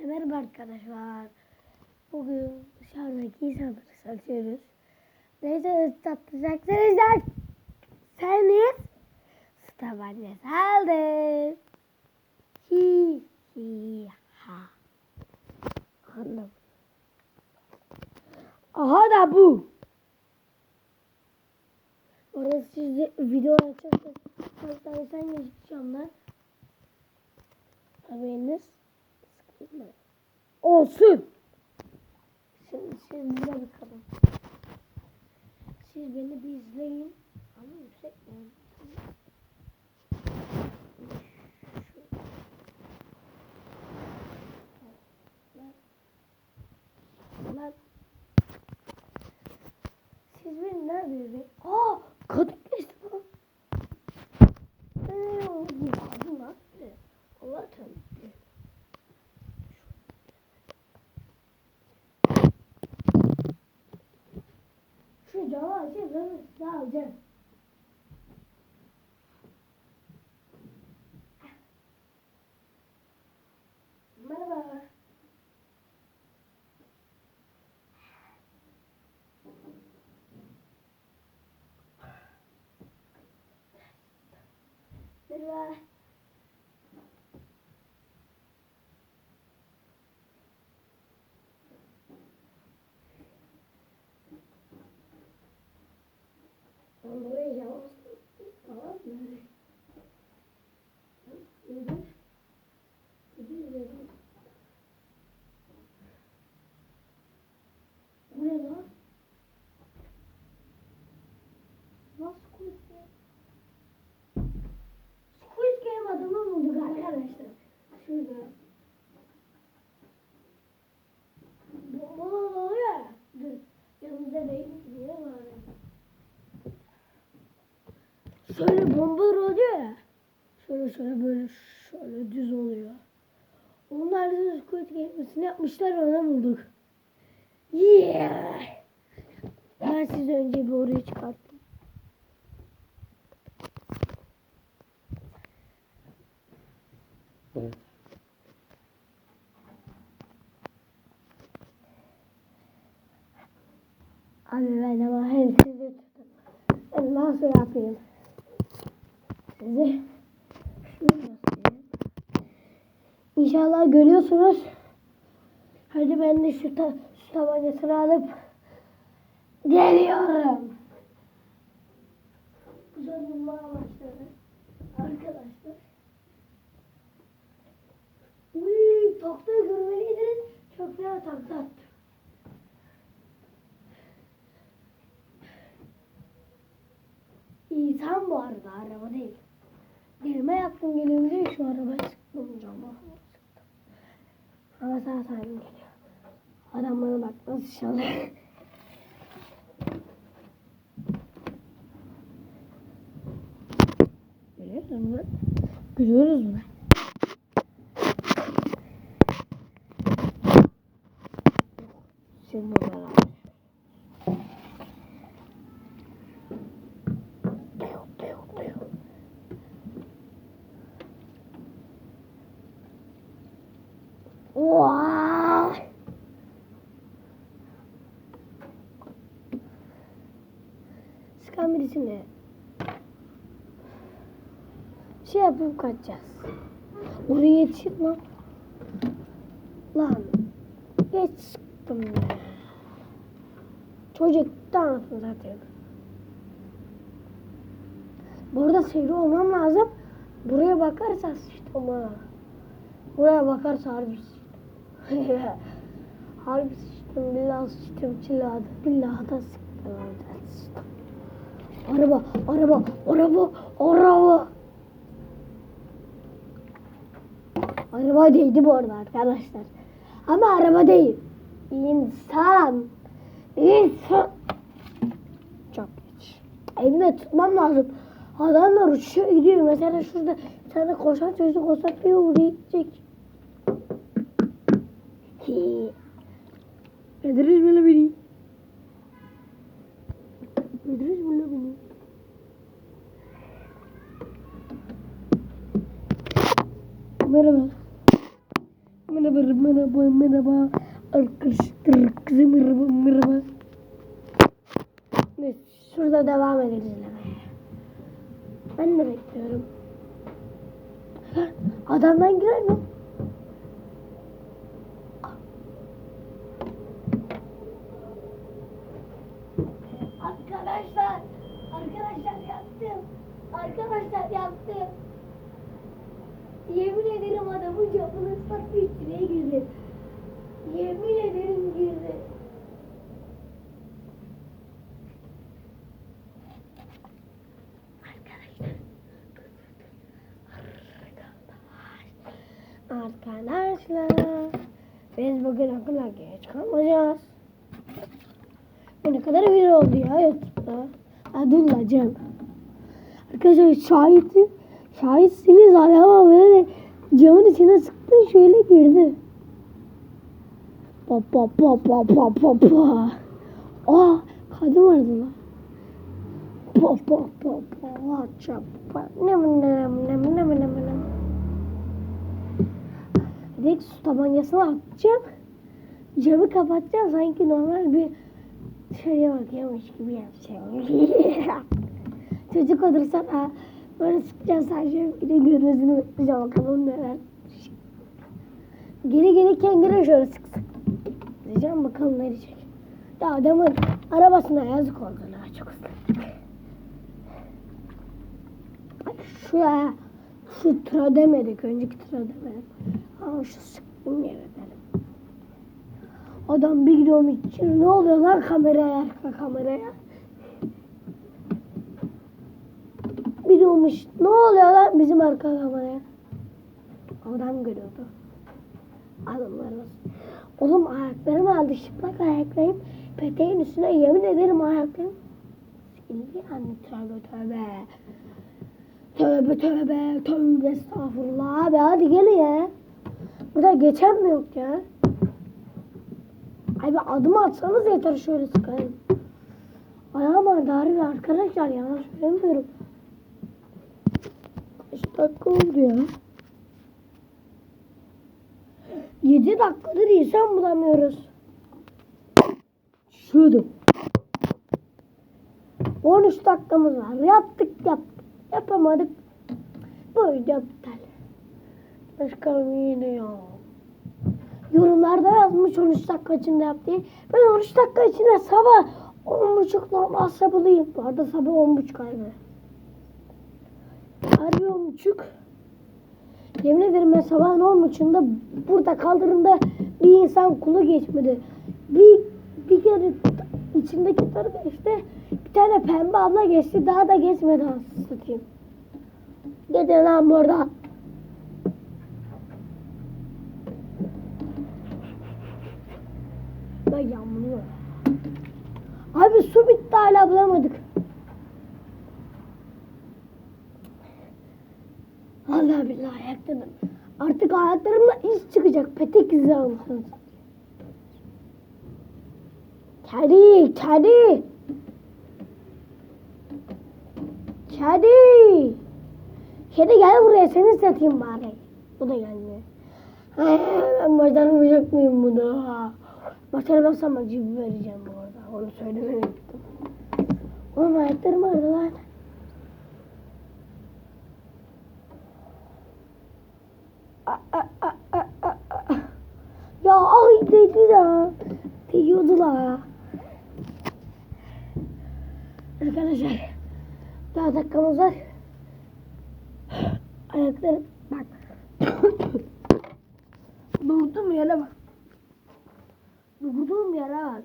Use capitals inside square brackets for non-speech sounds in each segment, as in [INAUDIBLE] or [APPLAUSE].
Merhaba arkadaşlar. Bugün dışarıdaki insanları satıyoruz. Neyse ıslatacaksınız Seniz tabancası aldım. Hi hi ha. Anladım. Aha da bu. Orada size video açarsanız kaç tane sen gözükeceğim lan. Haberiniz. Olsun. Şimdi siz buna bakalım. Siz beni bir izleyin. Ama yüksek mi? Lan. Siz beni nerede izleyin? Aa! Kadın geçti lan. Eee o bu kadın lan. Allah tanrım. Merhaba. Merhaba. Ben buraya yavaş tamam mı? Yürü. Yürü yürü. Bu ne lan? Nasıl Squid Game? Squid Game adamı bulduk arkadaşlar. Şurada. Bombalı oluyor ya. Dur. Yanımda değil. Niye var? Şöyle bombalar oluyor ya. Şöyle şöyle böyle şöyle düz oluyor. Onlar da Squid Game'sini yapmışlar ona bulduk. Yeah! Ben size önce bir oraya çıkarttım. Abi ben ama hem sizi tutun. Ben nasıl yapayım? Size İnşallah görüyorsunuz. Hadi ben de şu, ta şu tabancasını alıp geliyorum. Güzel bulmaya başladı. Arkadaşlar. Uy, takla görmeliydiniz. Çok fena takla. İnsan bu arada araba değil. Dilime yatkın geliyorum diye şu arabaya sıktım cama. Ama sağ salim geliyor. Adam bana bak nasıl çalıyor. Görüyoruz mu? Görüyoruz mu? Şimdi beraber. Birisine şey yapıp kaçacağız. Oraya yetişir lan. Lan. Geç sıktım ya. Çocuk tanrısın zaten. Burada sivri olmam lazım. Buraya bakarsa sıçtım ha. Buraya bakarsa harbi sıçtım. [LAUGHS] harbi sıçtım. Billahi sıçtım. Çilladı. Billahi da. Harbiden sıçtım. Araba, araba, araba, araba. Araba değildi bu arada arkadaşlar. Ama araba değil. İnsan. İnsan. Çok geç. Elimde tutmam lazım. Adamlar uçuyor gidiyor. Mesela şurada bir tane koşan çocuk olsa bir. Hi. Ederiz la beni? Ederiz mi la beni? Merhaba. Merhaba, merhaba. merhaba. Arkadaşlar kızım merhaba merhaba. Neyse şurada devam ederiz izlemeye. Ben de bekliyorum. Adamdan girer mi? Arkadaşlar, arkadaşlar yaptım. Arkadaşlar yaptım. Yemin ederim adamın camını ıslattı içine girdi. Yemin ederim girdi. Arkadaşlar, biz bugün okula geç kalmayacağız. Bu ne kadar bir oldu ya YouTube'da. Adullah Cem. Arkadaşlar şahit, şahitsiniz ama böyle camın içine sıktı şöyle girdi. Pa pa pa pa pa pa pa. Aa kadın vardı lan. Pa pa. Ne mi ne mi ne mi ne mi ne mi ne mi. Direkt su tabancasına atacağım. Camı kapatacağım sanki normal bir şeye bakıyormuş gibi yapacağım. [LAUGHS] Çocuk olursa da böyle sıkacağım sadece bir de gözünü bekleyeceğim bakalım neler. Geri gelirken gene şöyle sık Diyeceğim bakalım ne diyecek. Ya adamın arabasına yazık oldu la çok şu ya. Şu tıra demedik. Önceki tıra demedik. Ama şu sıktım yere dedim. Adam bir gidiyorum içine ne oluyor lan kameraya arka kameraya. Bir olmuş ne oluyor lan bizim arka kameraya. Adam görüyordu. Adamlar Oğlum ayaklarım aldı çıplak ayaklarım. Peteğin üstüne yemin ederim ayaklarım. Sildi yani tövbe tövbe. Tövbe tövbe tövbe estağfurullah abi hadi gel ya. Burada geçen mi yok ya? Ay bir adım atsanız yeter şöyle sıkayım. Ayağım ağrıdı harbi arkadaşlar yalan söylemiyorum. Kaç dakika oldu ya? 7 dakikadır insan bulamıyoruz. Şuydu. 13 dakikamız var. Yaptık yaptık. Yapamadık. Bu video iptal. Başkanım yine ya. Yorumlarda yazmış 13 dakika içinde yap diye. Ben 13 dakika içinde sabah 10.30 normal sabırlıyım. Bu arada sabah 10.30 kaybı. Harbi 10.30. Yemin ederim ben sabahın 10.30'unda burada kaldırımda bir insan kulu geçmedi. Bir, bir kere içindeki tır geçti. Bir tane pembe abla geçti. Daha da geçmedi anasını satayım. Gidin lan burada. Ben yağmur Abi su bitti hala bulamadık. Allah billahi ayaklarım. Artık ayaklarımda iz çıkacak. Petek izi almışsınız. Kedi, kedi. Kedi. Kedi gel buraya seni satayım bari. Bu da gelmiyor. Ay, ben başaramayacak mıyım bunu? Başaramazsam acı vereceğim bu arada. Onu söylemeyi unuttum. Oğlum ayaklarım ağrıdı lan. Ya ay dedi la. Diyordu la. Arkadaşlar. Daha dakikamız var. Ayaklarım bak. Durdum yere bak. Durduğum yere bak.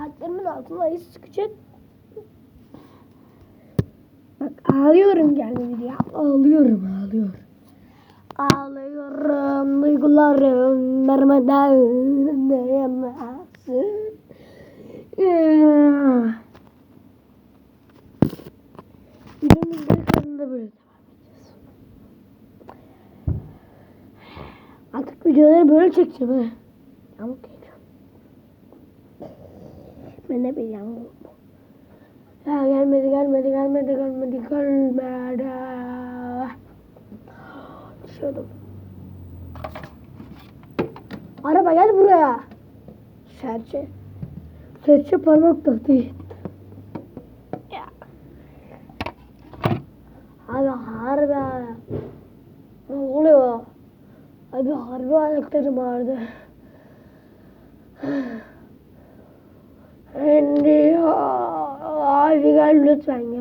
Ayaklarımın altına iz çıkacak. Bak ağlıyorum geldi diye. Ağlıyorum ağlıyorum. Ağlıyorum duygularım vermeden diyemezsin. Videomuz bir kadında böyle. Artık videoları böyle çekeceğim. Yamuk geliyor. Ben ne bileyim. Ya gelmedi gelmedi gelmedi gelmedi gelmedi. Düşüyordum. Araba gel buraya. Serçe. Serçe parmak taktı. Ya. Abi harbi abi. Ne oluyor? Abi harbi ayaklarım ağrıdı. [SIGHS] Şimdi abi gel lütfen ya.